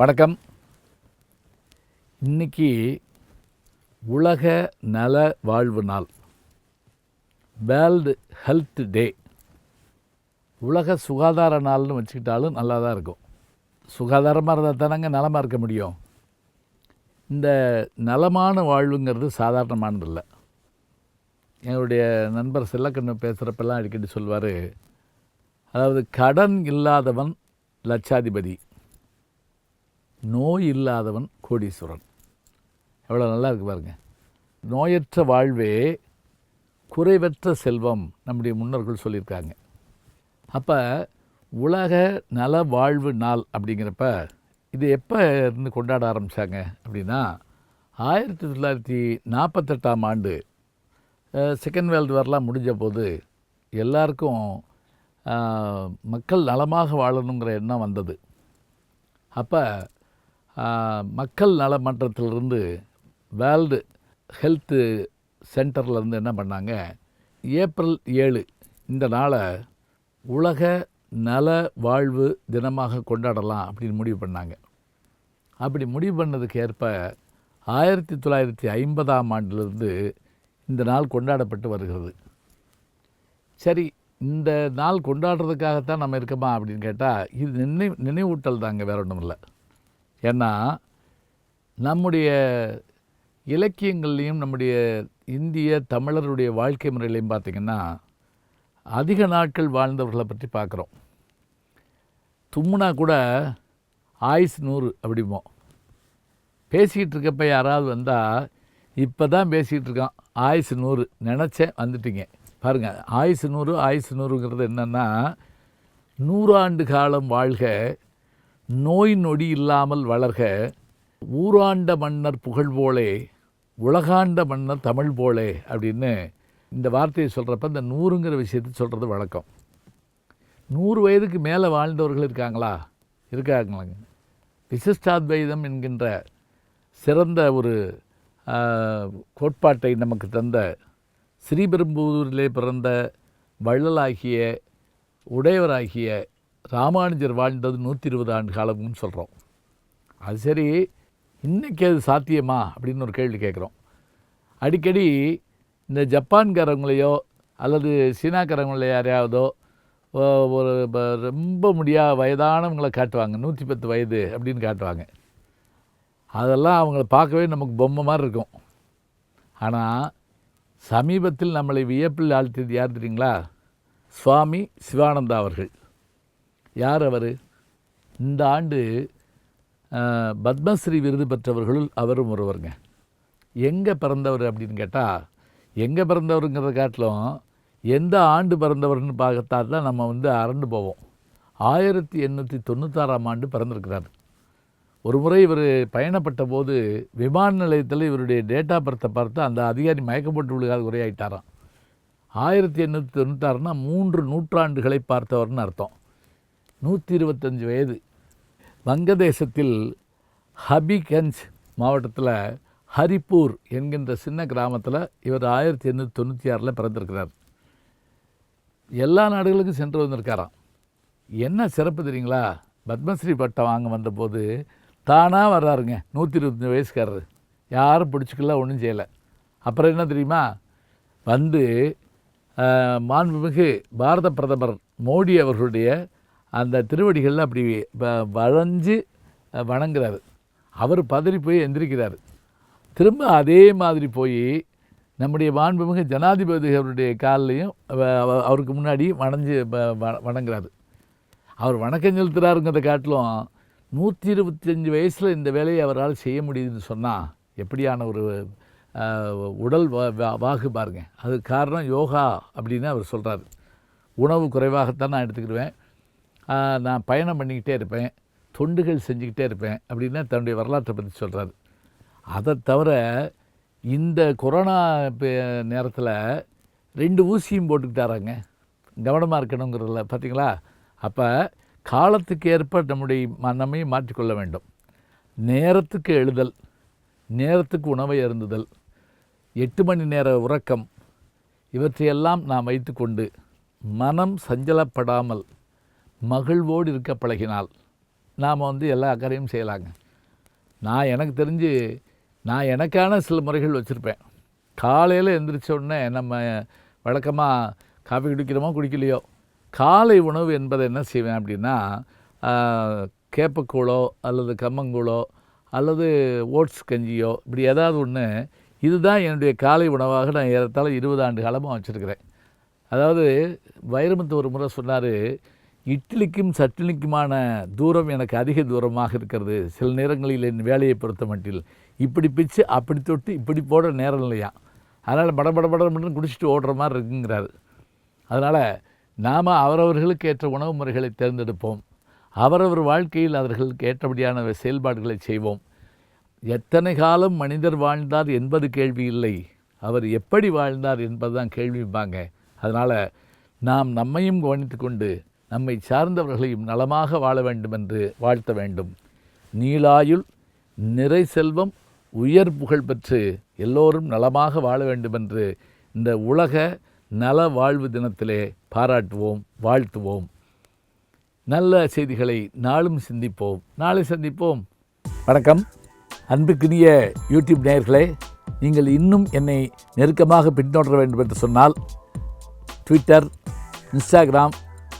வணக்கம். இன்னைக்கு உலக நல வாழ்வு நாள். வேர்ல்டு ஹெல்த் டே உலக சுகாதார நாள்னு வச்சுக்கிட்டாலும் நல்லா தான் இருக்கும். சுகாதாரமாக இருந்தால் தானங்க நலமாக இருக்க முடியும். இந்த நலமான வாழ்வுங்கிறது சாதாரணமானதில்லை. இல்லை என்னுடைய நண்பர் செல்லக்கண்ணு பேசுகிறப்பெல்லாம் அடிக்கடி சொல்வார் அதாவது கடன் இல்லாதவன் லட்சாதிபதி. நோய் இல்லாதவன் கோடீஸ்வரன். எவ்வளோ நல்லா இருக்கு பாருங்க. நோயற்ற வாழ்வே குறைவற்ற செல்வம் நம்முடைய முன்னோர்கள் சொல்லியிருக்காங்க. அப்போ உலக நல வாழ்வு நாள் அப்படிங்கிறப்ப இது எப்போ இருந்து கொண்டாட ஆரம்பித்தாங்க அப்படின்னா ஆயிரத்தி தொள்ளாயிரத்தி நாற்பத்தெட்டாம் ஆண்டு செகண்ட் வேர்ல்டு வார்லாம் முடிஞ்ச போது எல்லாருக்கும் மக்கள் நலமாக வாழணுங்கிற எண்ணம் வந்தது. அப்போ மக்கள் நல மன்றத்திலிருந்து வேர்ல்டு ஹெல்த்து சென்டர்லேருந்து என்ன பண்ணாங்க? ஏப்ரல் ஏழு இந்த நாளை உலக நல வாழ்வு தினமாக கொண்டாடலாம் அப்படின்னு முடிவு பண்ணாங்க. அப்படி முடிவு பண்ணதுக்கு ஏற்ப ஆயிரத்தி தொள்ளாயிரத்தி ஐம்பதாம் ஆண்டிலிருந்து இந்த நாள் கொண்டாடப்பட்டு வருகிறது. சரி இந்த நாள் கொண்டாடுறதுக்காகத்தான் நம்ம இருக்கோமா அப்படின்னு கேட்டால் இது நினைவு நினைவூட்டல் தாங்க வேற ஒன்றும் இல்லை ஏன்னா நம்முடைய இலக்கியங்கள்லேயும் நம்முடைய இந்திய தமிழருடைய வாழ்க்கை முறையிலையும் பார்த்திங்கன்னா அதிக நாட்கள் வாழ்ந்தவர்களை பற்றி பார்க்குறோம். தும்முனா கூட ஆயுஸ் நூறு அப்படிமோ பேசிக்கிட்டு இருக்கப்ப யாராவது வந்தால் இப்போ தான் பேசிக்கிட்டு இருக்கான் ஆயுசு நூறு. நினச்சேன் வந்துட்டீங்க. பாருங்கள் ஆயுசு நூறு ஆயுசு நூறுங்கிறது என்னென்னா நூறாண்டு காலம் வாழ்க நோய் நொடி இல்லாமல் வளர்க. ஊராண்ட மன்னர் புகழ் போலே உலகாண்ட மன்னர் தமிழ் போலே அப்படின்னு இந்த வார்த்தையை சொல்கிறப்ப இந்த நூறுங்கிற விஷயத்தை சொல்கிறது வழக்கம். நூறு வயதுக்கு மேலே வாழ்ந்தவர்கள் இருக்காங்களா? இருக்காங்களாங்க. விசிஷ்டாத்வைதம் என்கின்ற சிறந்த ஒரு கோட்பாட்டை நமக்கு தந்த ஸ்ரீபெரும்புதூரிலே பிறந்த வள்ளலாகிய உடையவராகிய ராமானுஜர் வாழ்ந்தது நூற்றி இருபது ஆண்டு காலம்னு சொல்கிறோம் அது சரி இன்றைக்கி அது சாத்தியமா? அப்படின்னு ஒரு கேள்வி கேட்குறோம். அடிக்கடி இந்த ஜப்பான்காரங்களையோ அல்லது சீனாக்காரங்கள யாரையாவதோ ஒரு ரொம்ப முடியா வயதானவங்களை காட்டுவாங்க. நூற்றி பத்து வயது அப்படின்னு காட்டுவாங்க. அதெல்லாம் அவங்கள பார்க்கவே நமக்கு பொம்மை மாதிரி இருக்கும். ஆனால் சமீபத்தில் நம்மளை வியப்பில் ஆழ்த்தியது யார் தெரியுங்களா? சுவாமி சிவானந்தா அவர்கள். யார் அவர்? இந்த ஆண்டு பத்மஸ்ரீ விருது பெற்றவர்களுள் அவரும் ஒருவருங்க. எங்கே பிறந்தவர் அப்படின்னு கேட்டால் எங்கே பிறந்தவருங்கிறத காட்டிலும் எந்த ஆண்டு பிறந்தவர்னு பார்த்தா தான் நம்ம வந்து அரண்டு போவோம். ஆயிரத்தி எண்ணூற்றி தொண்ணூத்தாறாம் ஆண்டு பிறந்திருக்கிறார். ஒரு முறை இவர் பயணப்பட்ட போது விமான நிலையத்தில் இவருடைய டேட்டா பர்த்தை பார்த்து அந்த அதிகாரி மயக்கப்பட்டு விழுகாத உரையாயிட்டாராம் ஆயிரத்தி எண்ணூற்றி தொண்ணூத்தாறுனா மூன்று நூற்றாண்டுகளை பார்த்தவர்னு அர்த்தம். நூற்றி இருபத்தஞ்சி வயது. வங்கதேசத்தில் ஹபிகஞ்ச் மாவட்டத்தில் ஹரிப்பூர் என்கின்ற சின்ன கிராமத்தில் இவர் ஆயிரத்தி எண்ணூற்றி தொண்ணூற்றி ஆறில் பிறந்திருக்கிறார். எல்லா நாடுகளுக்கும் சென்று வந்திருக்காராம். என்ன சிறப்பு தெரியுங்களா? பத்மஸ்ரீ பட்டம் வாங்க வந்தபோது தானாக வர்றாருங்க நூற்றி இருபத்தஞ்சி வயசுக்காரர். யாரும் பிடிச்சிக்கல ஒன்றும் செய்யலை. அப்புறம் என்ன தெரியுமா? வந்து மாண்புமிகு பாரத பிரதமர் மோடி அவர்களுடைய அந்த திருவடிகளில் அப்படி வ- வளைஞ்சு வணங்குறாரு. அவர் பதறி போய் எந்திரிக்கிறார். திரும்ப அதே மாதிரி போய் நம்முடைய மாண்புமிகு ஜனாதிபதி அவருடைய கால்லையும் அவருக்கு முன்னாடி வணஞ்சு வ- வ- வணங்குறாரு. அவர் வணக்கம் செலுத்துகிறாருங்கிறத காட்டிலும் நூற்றி இருபத்தஞ்சி வயசில் இந்த வேலையை அவரால் செய்ய முடியுதுன்னு சொன்னால் எப்படியான ஒரு உடல் வாகு பாருங்க. அதுக்கு காரணம் யோகா அப்படின்னு அவர் சொல்கிறார் உணவு குறைவாகத்தான் நான் எடுத்துக்கிடுவேன். நான் பயணம் பண்ணிக்கிட்டே இருப்பேன். தொண்டுகள் செஞ்சுக்கிட்டே இருப்பேன் அப்படின்னு தன்னுடைய வரலாற்றை பற்றி சொல்கிறார் அதை தவிர இந்த கொரோனா நேரத்தில் ரெண்டு ஊசியும் போட்டுக்கிட்டாராங்க. கவனமாக இருக்கணுங்கிறதுல பார்த்தீங்களா அப்போ காலத்துக்கு ஏற்ப நம்முடைய ம- மாற்றிக்கொள்ள வேண்டும். நேரத்துக்கு எழுதல் நேரத்துக்கு உணவை அருந்துதல் எட்டு மணி நேர உறக்கம் இவற்றையெல்லாம் நாம் வைத்துக்கொண்டு மனம் சஞ்சலப்படாமல் மகிழ்வோடு இருக்க பழகினால் நாம் வந்து எல்லா அக்கறையும் செய்யலாங்க. நான் எனக்கு தெரிஞ்சு நான் எனக்கான சில முறைகள் வச்சுருப்பேன். காலையில் எந்திரிச்ச உடனே நம்ம வழக்கமாக காஃபி குடிக்கிறோமோ குடிக்கலையோ காலை உணவு என்பதை என்ன செய்வேன் அப்படின்னா கேப்பக்கூழோ அல்லது கம்மங்கூழோ அல்லது ஓட்ஸ் கஞ்சியோ இப்படி ஏதாவது ஒன்று இதுதான் என்னுடைய காலை உணவாக நான் ஏறத்தாழ இருபது ஆண்டு காலமாக வச்சுருக்கிறேன். அதாவது வைரமுத்து ஒரு முறை சொன்னார் இட்லிக்கும் சட்னிக்குமான தூரம் எனக்கு அதிக தூரமாக இருக்கிறது. சில நேரங்களில் என் வேலையை பொறுத்த மட்டில் இப்படி பிச்சு அப்படி தொட்டு இப்படி போட நேரம் இல்லையா? அதனால் பட பட பட மட்டும் குடிச்சிட்டு ஓடுற மாதிரி இருக்குங்கிறாரு. அதனால் நாம் அவரவர்களுக்கு ஏற்ற உணவு முறைகளை தேர்ந்தெடுப்போம். அவரவர் வாழ்க்கையில் அவர்களுக்கு ஏற்றபடியான செயல்பாடுகளை செய்வோம். எத்தனை காலம் மனிதர் வாழ்ந்தார் என்பது கேள்வி இல்லை. அவர் எப்படி வாழ்ந்தார் என்பதுதான் கேள்விப்பாங்க அதனால் நாம் நம்மையும் கவனித்து கொண்டு நம்மை சார்ந்தவர்களையும் நலமாக வாழ வேண்டும் என்று வாழ்த்த வேண்டும். நீளாயுள் நிறை செல்வம் உயர் புகழ் பெற்று எல்லோரும் நலமாக வாழ வேண்டும் என்று இந்த உலக நல வாழ்வு தினத்திலே பாராட்டுவோம் வாழ்த்துவோம். நல்ல செய்திகளை நாளும் சிந்திப்போம். நாளை சந்திப்போம். வணக்கம். அன்புக்குரிய யூடியூப் நேயர்களே நீங்கள் இன்னும் என்னை நெருக்கமாக பின்தொடர வேண்டும் என்று சொன்னால் ட்விட்டர் இன்ஸ்டாகிராம்